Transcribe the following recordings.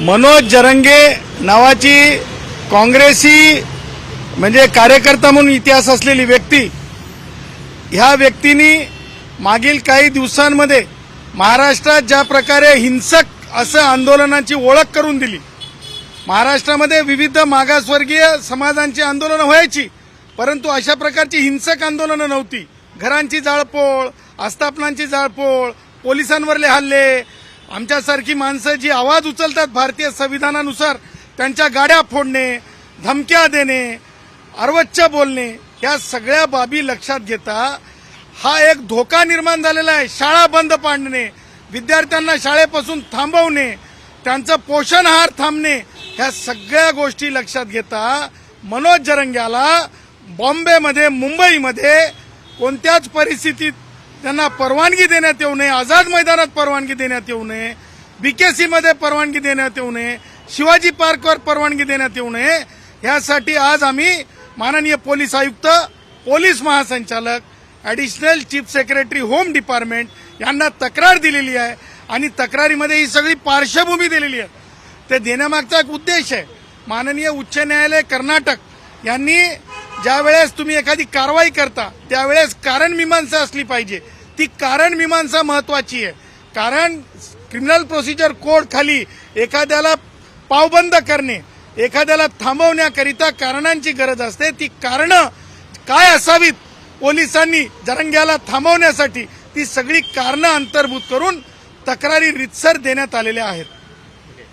मनोज जरंगे नावाची काँग्रेसी म्हणजे कार्यकर्ता म्हणून इतिहास असलेली व्यक्ती ह्या व्यक्तीनी मागील काही दिवसांमध्ये महाराष्ट्रात ज्या प्रकारे हिंसक असं आंदोलनाची ओळख करून दिली महाराष्ट्रामध्ये विविध मागासवर्गीय समाजांची आंदोलनं व्हायची परंतु अशा प्रकारची हिंसक आंदोलनं नव्हती. घरांची जाळपोळ आस्थापनांची जाळपोळ पोलिसांवरले हल्ले आमच्यासारखी माणसं जी आवाज उचलतात भारतीय संविधानानुसार त्यांच्या गाड्या फोडणे धमक्या देणे अर्वच्च बोलणे या सगळ्या बाबी लक्षात घेता हा एक धोका निर्माण झालेला आहे. शाळा बंद पाडणे विद्यार्थ्यांना शाळेपासून थांबवणे त्यांचं पोषण आहार थांबणे ह्या सगळ्या गोष्टी लक्षात घेता मनोज जरंग्याला बॉम्बेमध्ये मुंबईमध्ये कोणत्याच परिस्थितीत त्यांना परवानगी देण्यात येऊ नये आझाद मैदानात परवानगी देण्यात येऊ नये बीकेसीमध्ये परवानगी देण्यात येऊ नये शिवाजी पार्कवर परवानगी देण्यात येऊ नये यासाठी आज आम्ही माननीय पोलीस आयुक्त पोलीस महासंचालक additional chief secretary home department यांना तक्रार दिलेली आहे आणि तक्रारीमध्ये ही सगळी पार्श्वभूमी दिलेली आहे. ते देण्यामागचा एक उद्देश आहे. माननीय उच्च न्यायालय कर्नाटक यांनी ज्या वेळेस तुम्ही एखादी कारवाई करता त्यावेळेस कारण मीमांसा असली पाहिजे. ती कारण मीमांसा महत्वाची आहे. कारण क्रिमिनल प्रोसिजर कोड खाली एखाद्याला पावबंद करणे एखाद्याला थांबवण्याकरिता कारणांची गरज असते. ती कारणं काय असावीत पोलिसांनी जरंग्याला थांबवण्यासाठी ती सगळी कारणं अंतर्भूत करून तक्रारी रितसर देण्यात आलेल्या आहेत. ओके.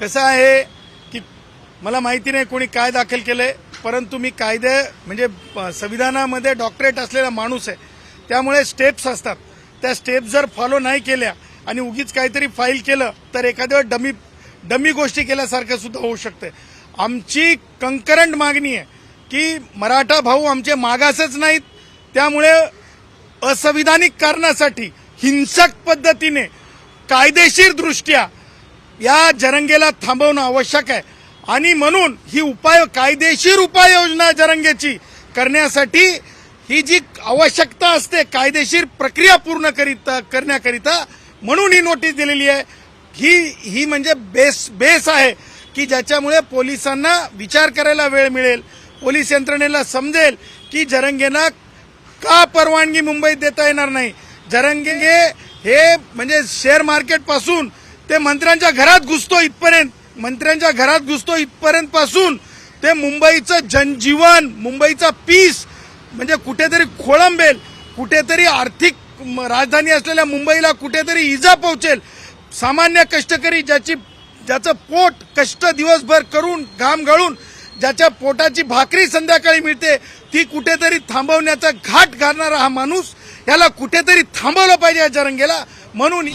कसं आहे की मला माहिती नाही कोणी काय दाखल केलंय परंतु मी कायदे म्हणजे संविधानामध्ये डॉक्टरेट असलेला माणूस आहे. त्यामुळे स्टेप्स असतात. त्या स्टेप्स जर फॉलो नाही केल्या आणि उगीच काहीतरी फाईल केलं तर एखाद्या डमी डमी गोष्टी केल्यासारखं सुद्धा होऊ शकते. आमची कंकरंट मागणी आहे की मराठा भाऊ आमचे मागासच नाहीत. त्यामुळे असंविधानिक कारणासाठी हिंसक पद्धतीने कायदेशीर दृष्ट्या या जरंगेला थांबवणं आवश्यक आहे. आणि म्हणून ही उपाय कायदेशीर उपाययोजना जरंगेची करण्यासाठी ही जी आवश्यकता असते कायदेशीर प्रक्रिया पूर्ण करिता करण्याकरिता म्हणून ही नोटीस दिलेली आहे. ही ही म्हणजे बेस बेस आहे की ज्याच्यामुळे पोलिसांना विचार करायला वेळ मिळेल पोलीस यंत्रणेला समजेल की जरंगेना का परवानगी मुंबईत देता येणार नाही. जरंगे हे म्हणजे शेअर मार्केटपासून ते मंत्र्यांच्या घरात घुसतो इथपर्यंत. मंत्र्यांच्या घरात घुसतो इथपर्यंत पासून ते मुंबईचं जनजीवन मुंबईचा पीस म्हणजे कुठेतरी खोळंबेल. कुठेतरी आर्थिक म- राजधानी असलेल्या मुंबईला कुठेतरी इजा पोहोचेल. सामान्य कष्टकरी ज्याची ज्याचं पोट कष्ट दिवसभर करून घाम गळून ज्याच्या पोटाची भाकरी संध्याकाळी मिळते ती कुठेतरी थांबवण्याचा घाट घालणारा हा माणूस याला कुठेतरी थांबवलं पाहिजे या जरंगेला. म्हणून